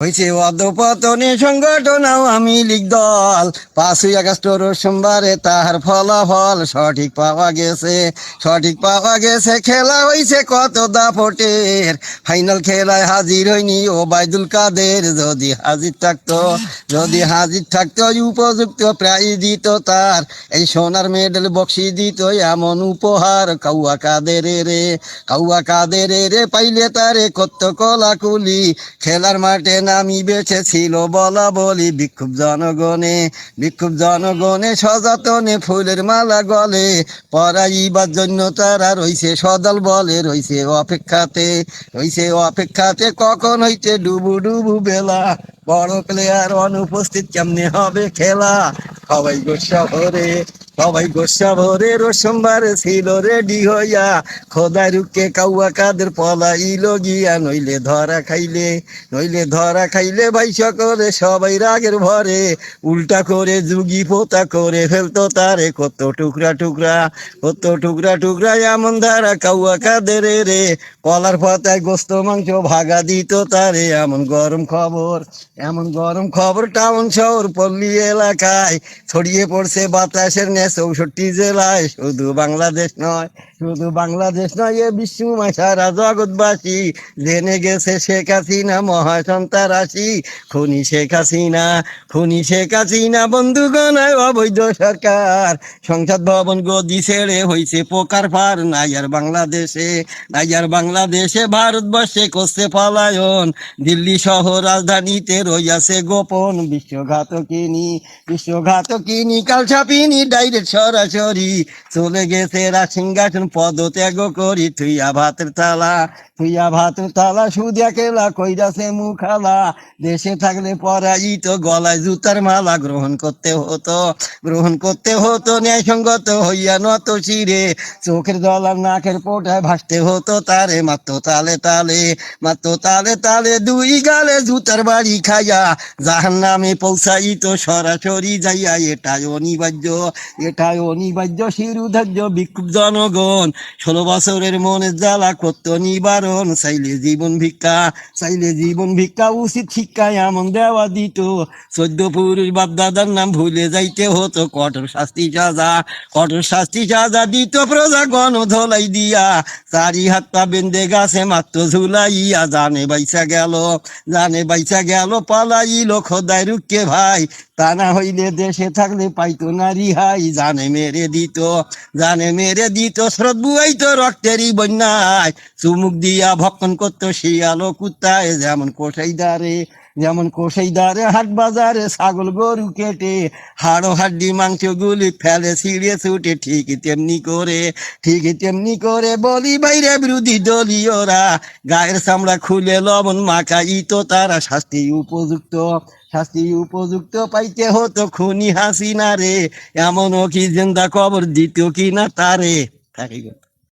হয়েছে অধপতনে সংগঠন আমি লীগ দল। পাঁচই আগস্ট সোমবারে তাহার ফলাফল সঠিক পাওয়া গেছে। সঠিক পাওয়া গেছে, খেলা হয়েছে কত দাপটের। ফাইনাল খেলায় হাজির হয়নি ও বাইদুল কাদের। যদি হাজির থাকতো, যদি হাজির থাকতো উপযুক্ত প্রায় দিত তার। এই সোনার মেডেল বক্সি দিত, এমন উপহার কাউয়া কাদের রে। কাউয়া কাদের রে, পাইলে তারে কত কলাকুলি। খেলার মাঠে নামি বেছে ছিল বলা বলি বিক্ষুব্ধ জনগণে বিক্ষুব্ধ জনগণে সযতনে ফুলের মালা গলে। পরাইবার জন্য তারা রইছে সদল বলে, রইছে অপেক্ষাতে রইছে অপেক্ষাতে কখন হইতে ডুবু ডুবু বেলা। বড় প্লেয়ার অনুপস্থিত কেমনে হবে খেলা? সবাই গোসা ভরে সবাই গোসা ভরে রোসম্বারে ছিল রেডি হইয়া। খোদাই রুকে কাউয়া কাদের পলাইল গিয়া, নইলে ধরা খাইলে, নইলে ধরা খাইলে ভাই সকলে সবাই রাগের ভরে। উল্টা করে যুগি পোতা করে ফেলতো তারে, কত টুকরা টুকরা, কত টুকরা টুকরা এমন ধারা কাউয়া কাদের রে। কলার পাতায় গোস্ত মাংস ভাগা দিত তারে, এমন গরম খবর, এমন গরম খবর টাউন শহর পল্লী এলাকায়। ছড়িয়ে পড়ছে বাতাসের চৌষট্টি জেলায় শুধু বাংলাদেশ নয়, শুধু বাংলাদেশ নয়, এ বিশ্বময় সারা জগৎবাসী জেনে গেছে শেখ হাসিনা মহাসন্তারাশি খুনি শেখ হাসিনা, খুনি শেখ হাসিনা বন্ধুগণায় অবৈধ সরকার। সংসদ ভবন গদি ছেড়ে হইছে পোকার পার নাই আর বাংলাদেশে, নাই আর বাংলাদেশে, ভারতবর্ষে করছে পলায়ন। দিল্লি শহর রাজধানীতে রইয়াছে গোপন বিশ্বঘাতকিনী বিশ্বঘাতকিনী কাল ছাপিনি ডাইরেক্ট সরাসরি চলে গেছে রাজ সিংহাসন পদত্যাগ করি, থুইয়া ভাতের তালা থুইয়া ভাতের তালা সুদিয়া কেলা কইরাছে মুখালা। দেশে থাকলে পরাই তো গলায় জুতার মালা গ্রহণ করতে হতো, গ্রহণ করতে হতো, ন্যায়সঙ্গত হইয়া নত শিরে। চোখের জলার নাকের পোটায় ভাসতে হতো তারে, মাত্র তালে তালে, মাত্র তালে তালে দুই গালে জুতার বাড়ি খাইয়া। যাহার নামে পৌঁছাই তো সরাসরি যাইয়া, এটাই অনিবার্য এটাই অনিবার্য জনগণ। ষোলো বছরের মনের জ্বালা করত নিবারণ। চাইলে জীবন ভিক্ষা, চাইলে জীবন ভিক্ষা উচিত শিক্ষা এমন দেওয়া দিত। চোদ্দ পুরুষ নাম ভুলে যাইতে হতো। কঠোর শাস্তি সাজা, কঠোর শাস্তি সাজা দিত ধলাই দিয়া। চারি হাত পা বেঁধে গাছে মাত্র ঝুলাইয়া জানে বাইসা গেল, জানে বাইসা গেল, পালাইল খোদাই রুকে ভাই। তা না হইলে দেশে থাকলে পাইতো না রিহাই জানে মেরে দিত, জানে মেরে দিত স্রোত বুয়াইতো রক্তেরই বন্যায়। চুমুক দিয়া ভক্ষণ করতো শিয়ালো কুত্তায় যেমন কোষাই দারে যেমন কোষাই দারে হাট বাজারে ছাগল গরু কেটে, হাড়ো হাড্ডি মাংস গুলি ফেলে, ছিঁড়ে ছুটে, ঠিক তেমনি করে, ঠিক তেমনি করে বলি, বাইরে বিরোধী দলীয়রা গায়ের চামড়া খুলে লবণ মাখাই তো তারা, শাস্তি উপযুক্ত শাস্তি উপযুক্ত পাইতে হতো খুনি হাসিনা রে এমনও কি জিন্দা কবর দিত কি না তারে? থাকি।